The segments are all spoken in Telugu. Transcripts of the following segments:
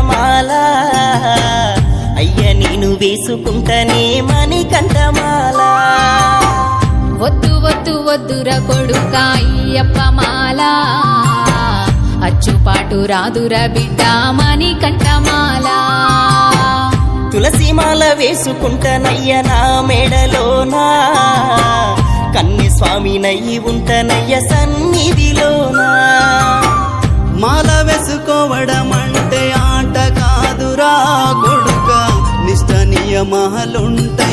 మాల. అయ్య నేను వేసుకుంటనే మణికంఠమాల. వద్దు వద్దు వద్దుర కొడుక అయ్యప్ప మాల. అచ్చుపాటు రాదుర బిడ్డ మని కంఠమాల తులసి మాల వేసుకుంటనయ్య నా మెడలోనా. కన్ని స్వామి నయ్యి ఉంటనయ్య సన్నిధిలోనా. మాల వేసుకోవడం అంటే ఆట కాదురా కొడుక. నిష్ట నియమాలుంటాయి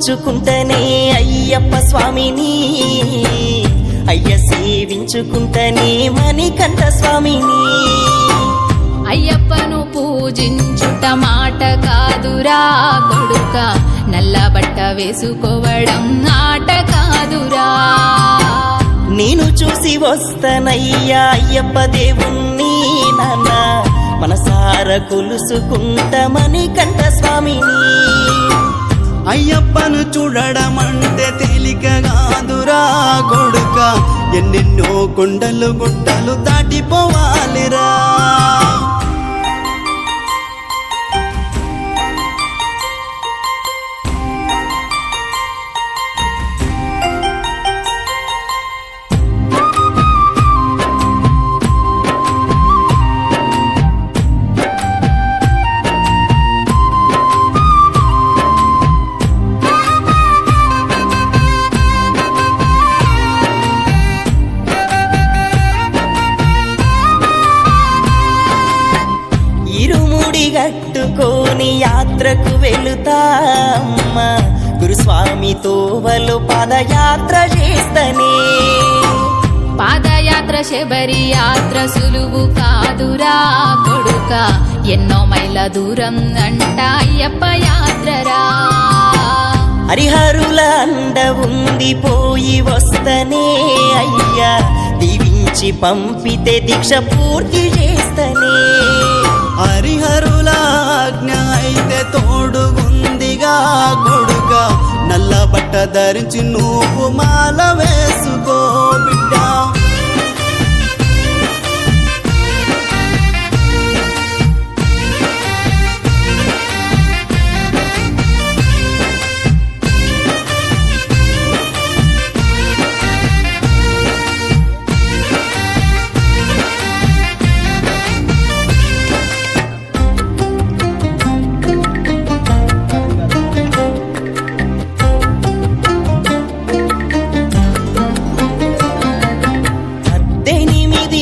పూజించుకుంటనే అయ్యప్ప స్వామిని. అయ్య సేవించుకుంటనే మణికంఠ స్వామిని. అయ్యప్పను పూజించుట మాట కాదురా కొడుక. నల్ల బట్ట వేసుకోవడం ఆట కాదురా. నేను చూసి వస్తానయ్యా అయ్యప్ప దేవుణ్ణి నాన్న. మనసార కొలుసుకుంట మణికంఠ స్వామిని. అయ్యప్పను చూడడమంటే తేలిక కాదురా కొడుక. ఎన్నెన్నో కొండలు గుట్టలు దాటిపోవాలిరా. గట్టుకొని యాత్రకు వెళుతామ్మ గురుస్వామి తోవలు పాదయాత్ర చేస్తనే. పాదయాత్ర శబరి యాత్ర సులువు కాదురా కొడుక. ఎన్నో మైళ్ళ దూరం అంట అయ్యప్ప యాత్రరా. హరిహరుల అండ ఉంది పోయి వస్తనే అయ్యా. దీవించి పంపితే దీక్ష పూర్తి చేస్తనే.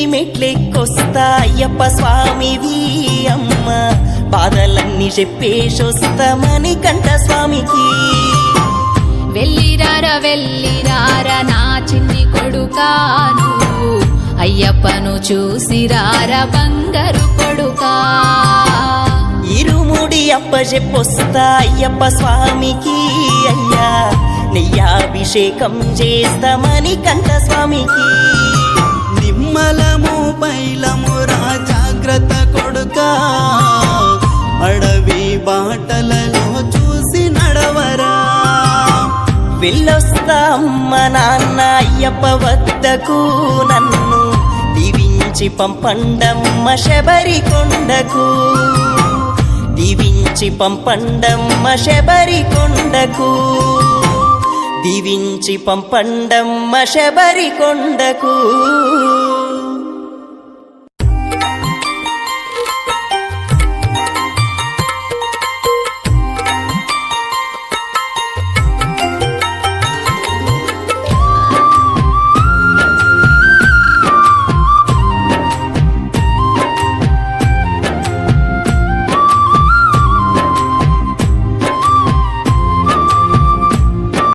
మెట్లెక్కొస్తా అయ్యప్ప స్వామివి అమ్మ. బాధలన్నీ చెప్పేసొస్తామని కంట స్వామికి. వెళ్ళిరార వెళ్ళిరార నా చిన్ని కొడుకా నువ్వు అయ్యప్పను చూసిరార బంగారు కొడుకా. ఇరుముడి అప్ప చెప్పొస్తా అయ్యప్ప స్వామికి అయ్యా. నెయ్యాభిషేకం చేస్తామని కంట స్వామికి. నిమ్మలము బైలము రా జాగ్రత్త కొడుక. అడవి బాటలలో చూసి నడవరా. వెళ్ళొస్తామ్మ నాన్న అయ్యప్ప వద్దకు. నన్ను దీవించి పంపండమ్మ శబరి కొండకు. దీవించి పంపండమ్మ శబరి కొండకు. దీవించి పంపండమ్మ శబరి కొండకు.